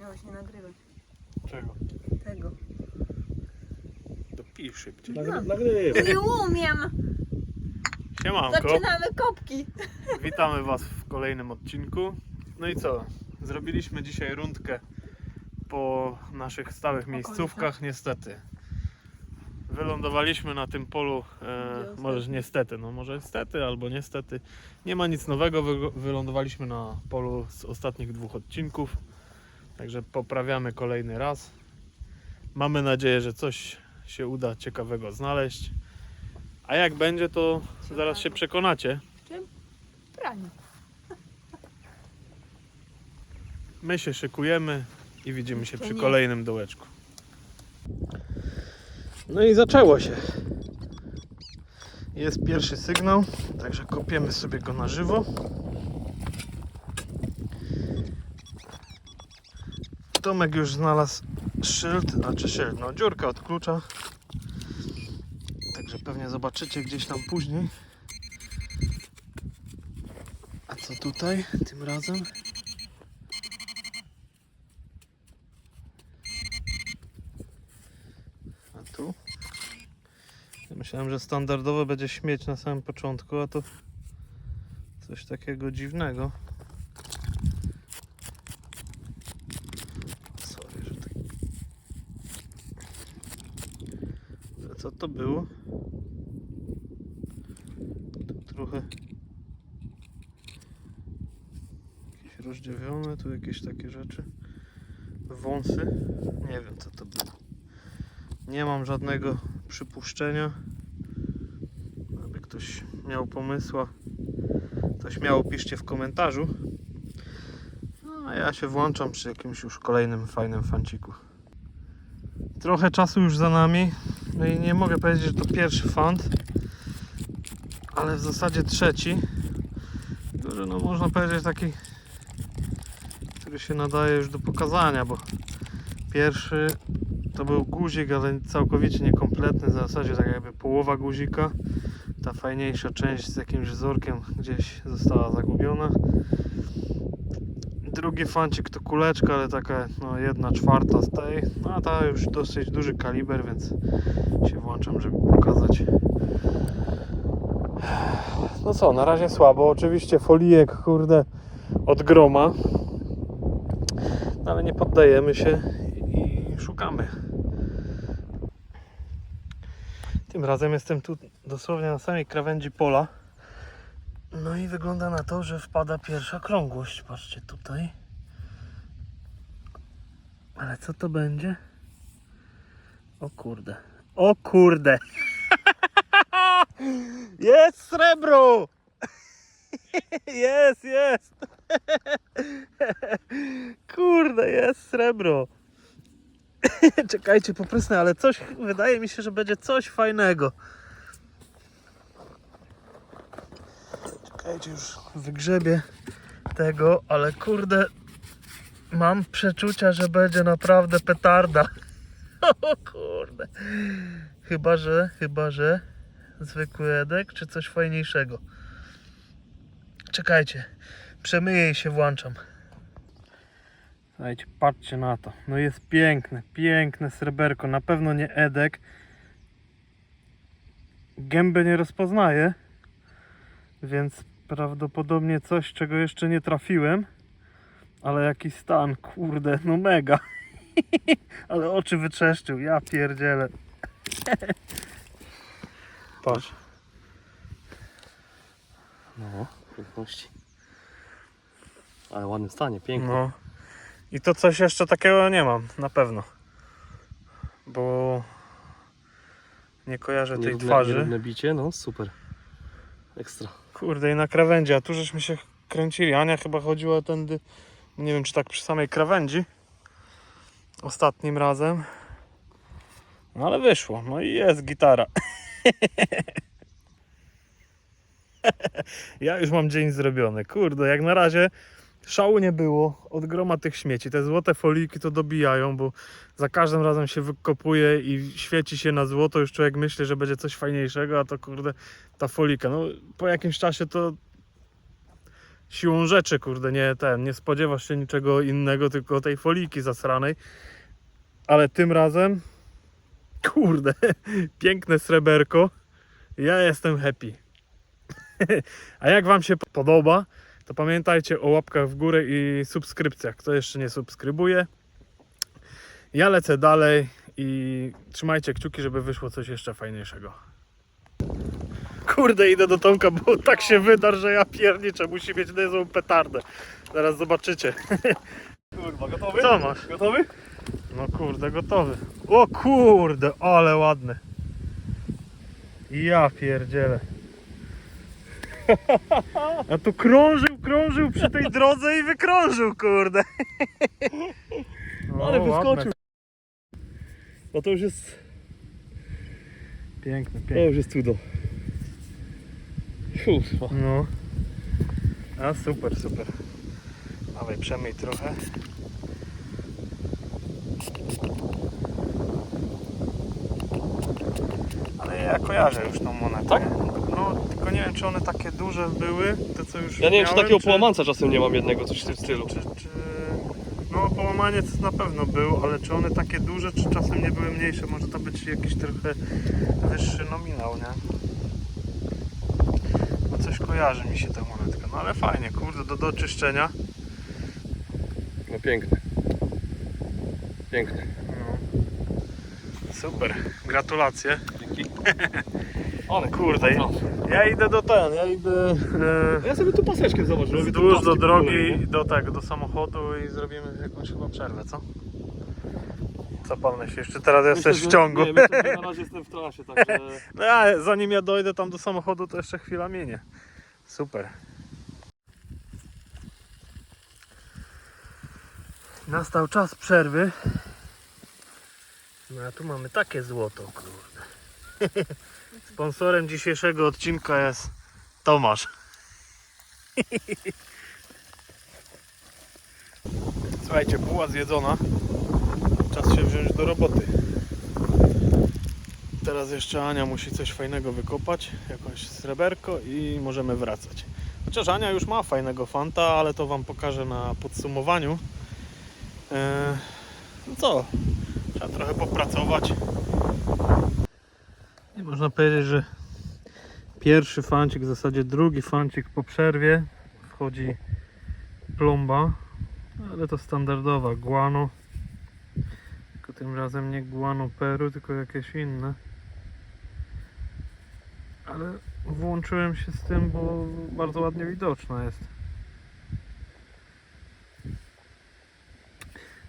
Miałeś nie nagrywać Czego? tego. To pij szybciej. No. Nagrywaj. Nie umiem! Siemanko. Zaczynamy kopki. Witamy Was w kolejnym odcinku. No i co? Zrobiliśmy dzisiaj rundkę po naszych stałych miejscówkach. Niestety. Wylądowaliśmy na tym polu, e, może niestety, no może niestety albo niestety. Nie ma nic nowego, wy, wylądowaliśmy na polu z ostatnich dwóch odcinków. Także poprawiamy kolejny raz. Mamy nadzieję, że coś się uda ciekawego znaleźć. A jak będzie, to zaraz się przekonacie. Pranie. My się szykujemy i widzimy się przy kolejnym dołeczku. No i zaczęło się. Jest pierwszy sygnał, także kopiemy sobie go na żywo. Tomek już znalazł szyld, znaczy szyld, no dziurkę od klucza. Także pewnie zobaczycie gdzieś tam później. A co tutaj tym razem? A tu? Myślałem, że standardowo będzie śmieć na samym początku, a to coś takiego dziwnego. Sorry, że tak. A Co to było? Tu trochę jakieś rozdziewione, tu jakieś takie rzeczy. Wąsy. Nie wiem co to było. Nie mam żadnego przypuszczenia. Aby ktoś miał pomysła, to śmiało piszcie w komentarzu. No, a ja się włączam przy jakimś już kolejnym fajnym fanciku. Trochę czasu już za nami. No i nie mogę powiedzieć, że to pierwszy fant, ale w zasadzie trzeci. Że no można powiedzieć taki, który się nadaje już do pokazania, bo pierwszy to był guzik, ale całkowicie niekompletny, w zasadzie tak jakby połowa guzika. Ta fajniejsza część z jakimś wzorkiem gdzieś została zagubiona. Drugi fancik to kuleczka, ale taka no, jedna czwarta z tej. No a ta już dosyć duży kaliber, więc się włączam, żeby pokazać. No co, na razie słabo. Oczywiście folijek, kurde, od groma. Ale nie poddajemy się i szukamy. Tym razem jestem tu dosłownie na samej krawędzi pola. No i wygląda na to, że wpada pierwsza krągłość. Patrzcie tutaj. Ale co to będzie? O kurde. O kurde. Jest srebro! Jest, jest! Kurde, jest srebro! Czekajcie, poprysnę, ale coś, wydaje mi się, że będzie coś fajnego. Czekajcie, już wygrzebię tego, ale kurde, mam przeczucia, że będzie naprawdę petarda. O kurde. Chyba, że, chyba, że zwykły edek, czy coś fajniejszego. Czekajcie, przemyję i się włączam. Słuchajcie, patrzcie na to. No jest piękne, piękne sreberko. Na pewno nie Edek. Gęby nie rozpoznaję, więc prawdopodobnie coś, czego jeszcze nie trafiłem. Ale jaki stan, kurde, no mega. Ale oczy wytrzeszczył, ja pierdzielę. Patrz. No, piękności. Ale w ładnym stanie, pięknie. No. I to coś jeszcze takiego nie mam, na pewno. Bo nie kojarzę tej Nierówne- twarzy. Nierówne bicie, no super. Ekstra. Kurde, i na krawędzi, a tu żeśmy się kręcili. Ania chyba chodziła tędy, nie wiem czy tak przy samej krawędzi. Ostatnim razem. No ale wyszło, no i jest gitara. ja już mam dzień zrobiony. Kurde, jak na razie szału nie było od groma tych śmieci. Te złote foliki to dobijają, bo za każdym razem się wykopuje i świeci się na złoto. Już człowiek myśli, że będzie coś fajniejszego, a to kurde ta folika. No po jakimś czasie to siłą rzeczy, kurde, nie ten, nie spodziewasz się niczego innego, tylko tej foliki zasranej. Ale tym razem, kurde, piękne sreberko. Ja jestem happy. A jak Wam się podoba, to pamiętajcie o łapkach w górę i subskrypcjach. Kto jeszcze nie subskrybuje, ja lecę dalej i trzymajcie kciuki, żeby wyszło coś jeszcze fajniejszego. Kurde, idę do Tomka, bo tak się wyda, że ja pierniczę. Musi mieć niezłą petardę. Zaraz zobaczycie. Kurwa, gotowy? Co masz? Gotowy? No kurde, gotowy. O kurde, ale ładny. Ja pierdzielę. A tu krążył, krążył przy tej drodze i wykrążył, kurde. Ale wyskoczył. No to już jest, Piękny, to piękny. już jest cudo. Kurwa. No. A super, super. Dawaj, przemyj trochę. Ale ja kojarzę już tą monetę. Tak? No, tylko nie wiem, czy one takie duże były, te co już Ja nie wiem, czy miałem, takiego połamanca czasem nie mam jednego, coś w tym stylu. Czy, czy... No, połamaniec na pewno był, ale czy one takie duże, czy czasem nie były mniejsze? Może to być jakiś trochę wyższy nominał, nie? No coś kojarzy mi się ta monetka. No ale fajnie, kurde, do doczyszczenia. No piękny. Piękny. No. Super, gratulacje. Ale Kurde, ja idę do ten, ja idę e, Ja sobie tu paseczkę zobacz, robię tu wzdłuż paski do po kolei, drogi, nie? do tego, do samochodu i zrobimy jakąś chyba przerwę, co? Co pan myśli? Jeszcze teraz jesteś Myślę, w że- ciągu. Nie, myślę, że na razie jestem w trasie, także... No ja, zanim ja dojdę tam do samochodu, to jeszcze chwila minie. Super. Nastał czas przerwy. No a tu mamy takie złoto, kurde. Sponsorem dzisiejszego odcinka jest Tomasz. Słuchajcie, buła zjedzona. Czas się wziąć do roboty. Teraz jeszcze Ania musi coś fajnego wykopać, jakąś sreberko i możemy wracać. Chociaż Ania już ma fajnego fanta, ale to Wam pokażę na podsumowaniu. Eee, no co, trzeba trochę popracować. I można powiedzieć, że pierwszy fancik, w zasadzie drugi fancik po przerwie wchodzi plomba, ale to standardowa guano. Tylko tym razem nie guano peru, tylko jakieś inne. Ale włączyłem się z tym, bo bardzo ładnie widoczna jest.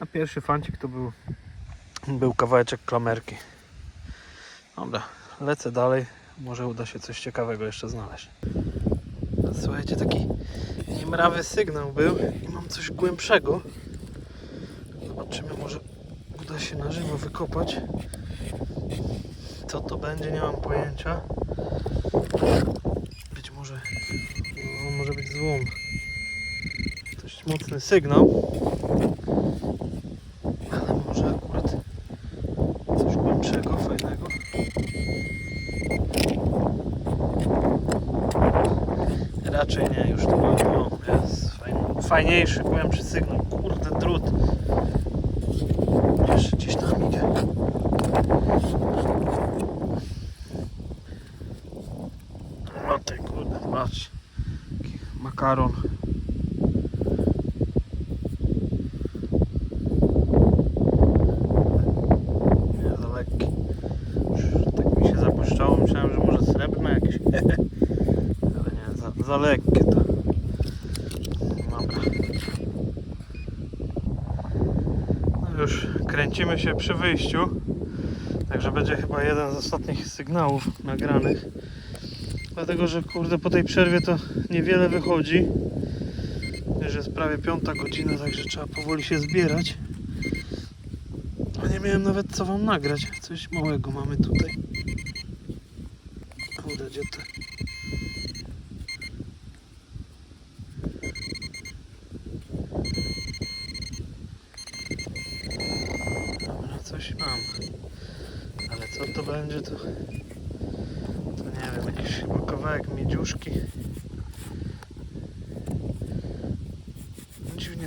A pierwszy fancik to był, był kawałeczek klamerki. Dobra, lecę dalej. Może uda się coś ciekawego jeszcze znaleźć. Słuchajcie, taki niemrawy sygnał był i mam coś głębszego. Zobaczymy, może uda się na żywo wykopać. Co to będzie, nie mam pojęcia. Być może no, może być złom. Dość mocny sygnał. Ale może akurat coś głębszego, fajnego. Raczej nie, już to było. O, jest fajniejszy, głębszy sygnał. Kurde, drut. Jeszcze gdzieś tam idzie. O ty kurde, patrz. Makaron. Nie, za lekki. Już Tak mi się zapuszczało, myślałem, że może srebrne jakieś. Ale nie, za, za lekkie to. Dobra. No już kręcimy się przy wyjściu. Także będzie chyba jeden z ostatnich sygnałów nagranych. Dlatego, że kurde po tej przerwie to niewiele wychodzi. Już jest prawie piąta godzina, także trzeba powoli się zbierać. A nie miałem nawet co wam nagrać. Coś małego mamy tutaj. Kurde, gdzie to? Dobra, coś mam. Ale co to będzie, to... To nie wiem, jakiś chyba kawałek miedziuszki.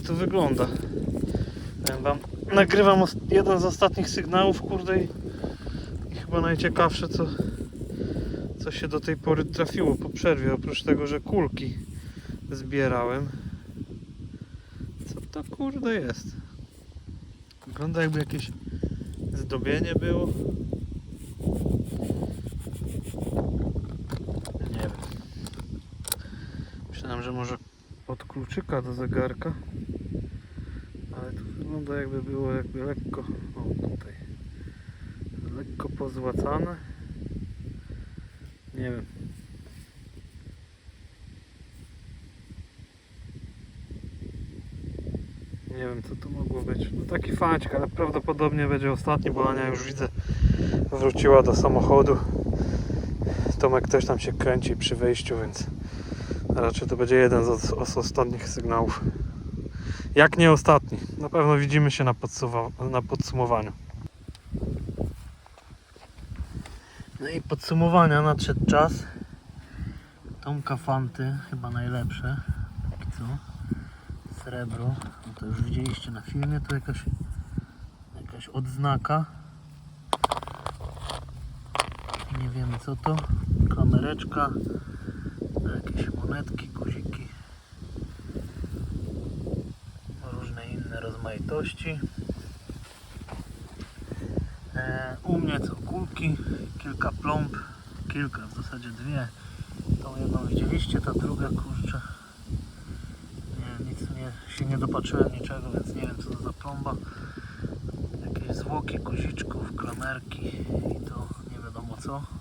to wygląda. Powiem wam, nagrywam jeden z ostatnich sygnałów, kurde i, i chyba najciekawsze co, co się do tej pory trafiło po przerwie, oprócz tego, że kulki zbierałem. Co to kurde jest? Wygląda jakby jakieś zdobienie było. Nie wiem. Myślałem, że może od kluczyka do zegarka. Ale to wygląda jakby było jakby lekko, o tutaj, lekko pozłacane. Nie wiem. Nie wiem co to mogło być. No taki fańczyk, ale prawdopodobnie będzie ostatni, bo Ania już widzę wróciła do samochodu. Tomek też tam się kręci przy wejściu, więc raczej to będzie jeden z, z ostatnich sygnałów. Jak nie ostatni. Na pewno widzimy się na, na podsumowaniu. No i podsumowania nadszedł czas. Tomka Fanty, chyba najlepsze. Póki co. Srebro. No to już widzieliście na filmie. Tu jakaś, jakaś odznaka. Nie wiemy co to. Kamereczka. Jakieś monetki, guziki. Różne inne rozmaitości. E, u mnie co kulki, kilka plomb, kilka, w zasadzie dwie. Tą jedną widzieliście, ta druga kurczę. Nie, nic nie, się nie dopatrzyłem niczego, więc nie wiem co to za plomba. Jakieś zwłoki guziczków, klamerki i to nie wiadomo co.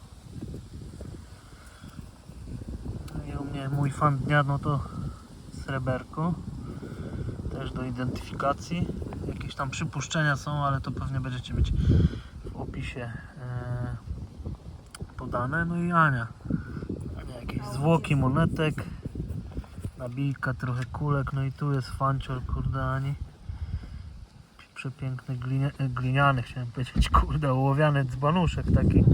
Mnie mój fan dnia no to sreberko. Też do identyfikacji. Jakieś tam przypuszczenia są, ale to pewnie będziecie mieć w opisie e, podane. No i Ania. Ania jakieś zwłoki monetek. Nabijka, trochę kulek. No i tu jest fancior, kurde Ani. Przepiękny glinia, gliniany, chciałem powiedzieć, kurde, ołowiany dzbanuszek taki.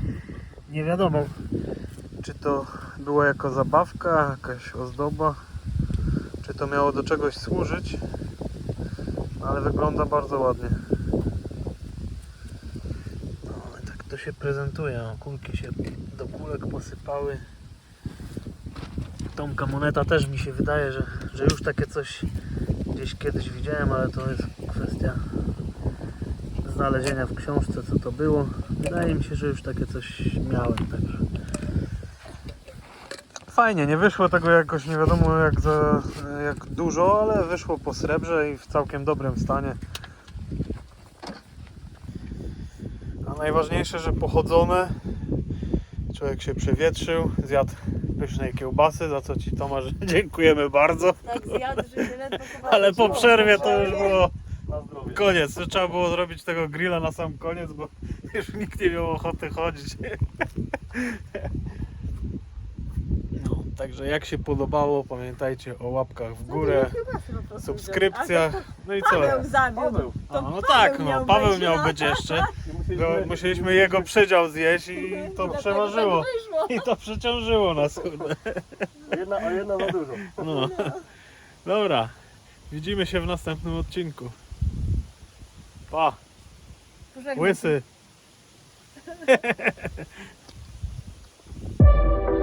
Nie wiadomo, czy to była jako zabawka, jakaś ozdoba, czy to miało do czegoś służyć, ale wygląda bardzo ładnie. No, tak to się prezentuje. Kulki się do kulek posypały. Tomka moneta też mi się wydaje, że, że już takie coś gdzieś kiedyś widziałem, ale to jest kwestia znalezienia w książce, co to było. Wydaje mi się, że już takie coś miałem, także fajnie, nie wyszło tego jakoś nie wiadomo jak, za, jak dużo, ale wyszło po srebrze i w całkiem dobrym stanie. A najważniejsze, że pochodzone. Człowiek się przewietrzył, zjadł pysznej kiełbasy, za co Ci Tomasz dziękujemy bardzo. Tak zjadł, że ledwo Ale po przerwie to już było Na zdrowie. koniec. Trzeba było zrobić tego grilla na sam koniec, bo już nikt nie miał ochoty chodzić. Także jak się podobało, pamiętajcie o łapkach w górę, subskrypcjach. No i co? Paweł zabił. Paweł. A, no tak, no, miał Paweł być, miał no. być jeszcze. No, musieliśmy- jego przedział zjeść i to Dlatego przeważyło. tak wyszło. I to przeciążyło nas. kurde. A jedna, a jedna za dużo. No. Dobra. Widzimy się w następnym odcinku. Pa, Pożegnaj łysy.